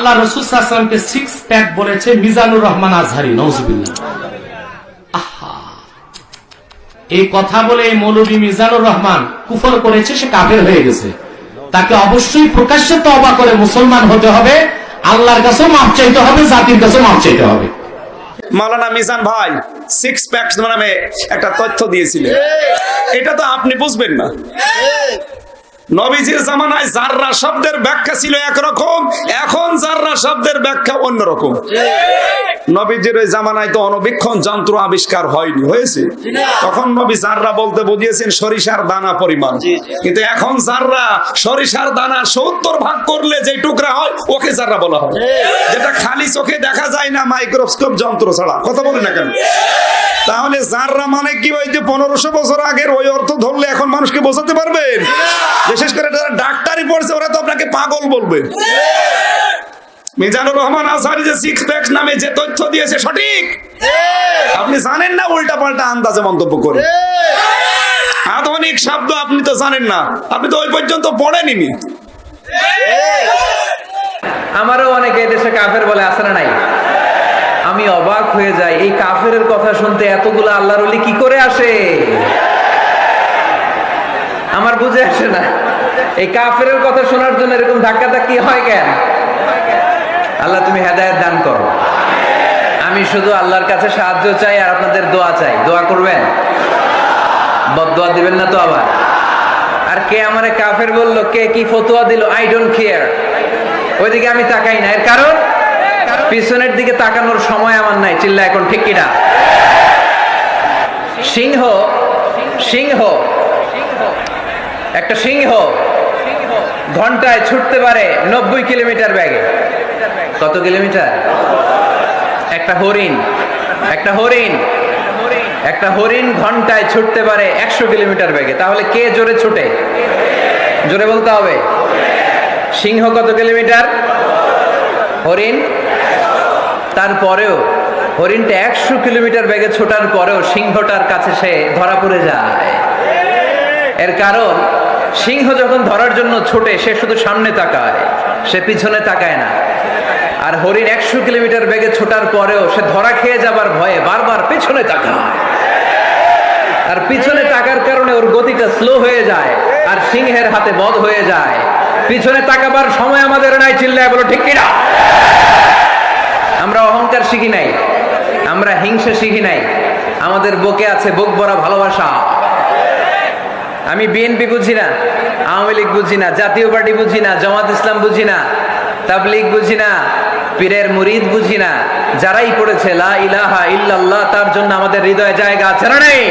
আল্লাহ রসুল আসলামকে six pack বলেছে, মিজানুর রহমান আজহারি নজবিল্লা এই কথা বলে মৌলবী মিজানুর রহমান কুফর করেছে, সে কাফের হয়ে গেছে। তাকে অবশ্যই প্রকাশ্যে তবা করে মুসলমান হতে হবে, আল্লাহর কাছেও মাপ চাইতে হবে, জাতির কাছেও মাপ চাইতে হবে। মাওলানা মিজান ভাই সিক্স প্যাকস নামে একটা তথ্য দিয়েছিলেন। এটা তো আপনি বুঝবেন না। নবীজির জামানায় জাররা শব্দের ব্যাখ্যা ছিল একরকম শব্দের ব্যাখ্যা অন্যরকম। নবীজির ওই জামানায় তো অনবীক্ষণ যন্ত্র আবিষ্কার হয়নি হয়েছে। তখন নবী জাররা বলতে বুঝিয়েছেন সরিষার দানা পরিমাণ। কিন্তু এখন জাররা সরিষার দানা সত্তর ভাগ করলে যে টুকরা হয় ওকে জাররা বলা হয়। যেটা খালি চোখে দেখা যায় না মাইক্রোস্কোপ যন্ত্র ছাড়া। কথা বলে না কেন? তাহলে জাররা মানে কি ওই যে পনেরোশো বছর আগের ওই অর্থ ধরলে এখন মানুষকে বোঝাতে পারবেন বিশেষ করে যারা ডাক্তারি পড়ছে ওরা তো আপনাকে পাগল বলবে। মিজানুর রহমান আজহারি যে সিক্স প্যাক নামে যে তথ্য দিয়েছে সঠিক? আপনি জানেন না উল্টা পাল্টা আন্দাজে মন্তব্য করে আধুনিক শব্দ আপনি তো জানেন না। আপনি তো ওই পর্যন্ত পড়েনি আমারও অনেকে দেশে কাফের বলে আসে না নাই? আমি অবাক হয়ে যাই এই কাফের কথা শুনতে এতগুলো আল্লাহর ওলি কি করে আসে? আমার বুঝে আসে না। এই কাফের কথা শোনার জন্য এরকম ধাক্কা ধাক্কি হয় কেন? আল্লাহ তুমি হেদায়েত দান করো। আমি শুধু আল্লাহর কাছে সাহায্য চাই আর আপনাদের দোয়া চাই। দোয়া করবেন? বদোয়া দিবেন না তো আবার? আর কে আমারে কাফের বলল, কে কি ফতোয়া দিল? আই ডোন্ট কেয়ার ওইদিকে আমি তাকাই না। এর কারণ? পিছনের দিকে তাকানোর সময় আমার নাই। চিল্লা এখন, ঠিক কিনা? সিংহ সিংহ। একটা সিংহ। ঘন্টায় ছুটতে পারে নব্বই কিলোমিটার ব্যাগে। কত কিলোমিটার? একটা হরিণ একটা হরিণ একটা হরিণ ঘন্টায় ছুটতে পারে একশো কিলোমিটার বেগে। তাহলে কে জোরে ছুটে? জোরে বলতে হবে। সিংহ কত কিলোমিটার? হরিণ? তারপরেও হরিণটা একশো কিলোমিটার বেগে ছোটার পরেও সিংহটার কাছে সে ধরা পড়ে যায়। এর কারণ, সিংহ যখন ধরার জন্য ছোটে, সে শুধু সামনে তাকায়, সে পিছনে তাকায় না। আর হরিণ একশো কিলোমিটার বেগে ছোটার পরেও সে ধরা খেয়ে যাবার ভয়ে বারবার পেছনে তাকায়। আর পিছনে তাকার কারণে ওর গতিটা স্লো হয়ে যায় আর সিংহের হাতে বধ হয়ে যায়। পিছনে তাকাবার সময় আমাদের নাই, চিল্লায় বলো, ঠিক কিনা? আমরা অহংকার শিখি নাই, আমরা হিংসা শিখি নাই, আমাদের বকে আছে বুক ভরা ভালোবাসা। আমি বিএনপি বুঝি না, আওয়ামী লীগ বুঝি না, জাতীয় পার্টি বুঝি না, জামাত ইসলাম বুঝি না, তাবলিগ বুঝি না পীরের মুরিদ বুঝি না। যারাই পড়েছে, লা ইলাহা ইল্লাল্লাহ তার জন্য আমাদের হৃদয়ে জায়গা আছে না নেই?